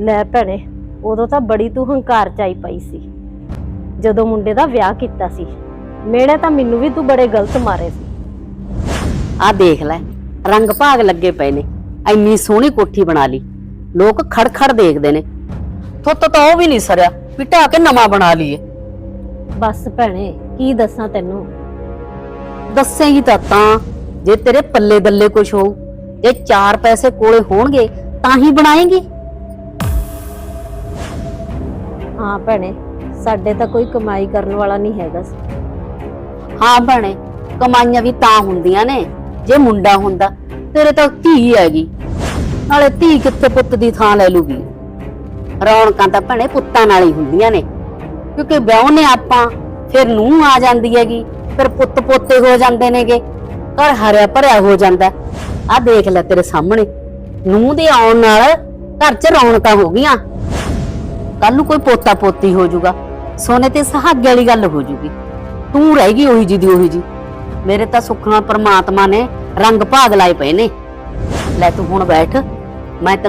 ਲੈ ਭੈਣੇ ਉਦੋਂ ਤਾਂ ਬੜੀ ਤੂੰ ਹੰਕਾਰ ਚ ਆਈ ਪਈ ਸੀ। ਜਦੋਂ ਮੁੰਡੇ ਦਾ ਵਿਆਹ ਕੀਤਾ ਸੀ ਮੇੜੇ ਤਾਂ ਮੈਨੂੰ ਵੀ ਤੂੰ ਬੜੇ ਗਲਤ ਮਾਰੇ ਸੀ। ਆ ਦੇਖ ਲੈ ਰੰਗ ਭਾਗ ਲੱਗੇ ਪਏ ਨੇ ਐਨੀ ਸੋਹਣੀ ਕੋਠੀ ਬਣਾ ਲਈ ਲੋਕ ਖੜ ਖੜ ਦੇਖਦੇ ਨੇ। ਥੁੱਤ ਤਾਂ ਉਹ ਵੀ ਨਹੀਂ ਸਰਿਆ ਵੀ ਢਾਹ ਕੇ ਨਵਾਂ ਬਣਾ ਲਈਏ। ਬਸ ਭੈਣੇ ਕੀ ਦੱਸਾਂ ਤੈਨੂੰ? ਦੱਸੇਗੀ ਤਾਂ ਤਾਂ ਜੇ ਤੇਰੇ ਪੱਲੇ ਦੱਲੇ ਕੁਛ ਹੋਊ ਜੇ ਚਾਰ ਪੈਸੇ ਕੋਲੇ ਹੋਣਗੇ ਤਾਂ ਹੀ ਬਣਾਏਗੀ। ਹਾਂ ਭੈਣੇ, ਸਾਡੇ ਤਾਂ ਕੋਈ ਕਮਾਈ ਕਰਨ ਵਾਲਾ ਨਹੀਂ ਹੈਗਾ ਸੀ। ਹਾਂ ਭੈਣੇ, ਕਮਾਈਆਂ ਵੀ ਤਾਂ ਹੁੰਦੀਆਂ ਨੇ, ਜੇ ਮੁੰਡਾ ਹੁੰਦਾ, ਤੇਰੇ ਤਾਂ ਧੀ ਹੈਗੀ। ਨਾਲੇ ਧੀ ਕਿੱਥੇ ਪੁੱਤ ਦੀ ਥਾਂ ਲੈ ਲੂਗੀ? ਰੌਣਕਾਂ ਤਾਂ ਭੈਣੇ ਪੁੱਤਾਂ ਨਾਲ ਹੀ ਹੁੰਦੀਆਂ ਨੇ। ਕਿਉਂਕਿ ਵਿਆਹ ਨੇ ਆਪਾਂ, ਫਿਰ ਨੂੰਹ ਆ ਜਾਂਦੀ ਹੈਗੀ, ਫਿਰ ਪੁੱਤ ਪੋਤੇ ਹੋ ਜਾਂਦੇ ਨੇਗੇ। ਘਰ ਹਰਿਆ ਭਰਿਆ ਹੋ ਜਾਂਦਾ। ਆ ਦੇਖ ਲੈ ਤੇਰੇ ਸਾਹਮਣੇ, ਨੂੰਹ ਦੇ ਆਉਣ ਨਾਲ ਘਰ 'ਚ ਰੌਣਕਾਂ ਹੋ ਗਈਆਂ। ਕੱਲ ਨੂੰ ਕੋਈ ਪੋਤਾ ਪੋਤੀ ਹੋ ਜਾਊਗਾ। ਸੋਨੇ ਤੇ ਸਹਾਗੇ ਵਾਲੀ ਗੱਲ ਹੋ ਜੂਗੀ ਤੂੰ ਗਈ ਉਹੀ ਜੀ ਦੀ ਉਹੀ ਜੀ ਮੇਰੇ ਤਾਂ ਸੁੱਖ ਨਾਲ ਪ੍ਰਮਾਤਮਾ ਨੇ ਰੰਗ ਭਾਗ ਲਾਏ ਪਏ ਨੇ। ਲੈ ਤੂੰ ਹੁਣ ਬੈਠ। ਮੈਂ ਤੈਨੂੰ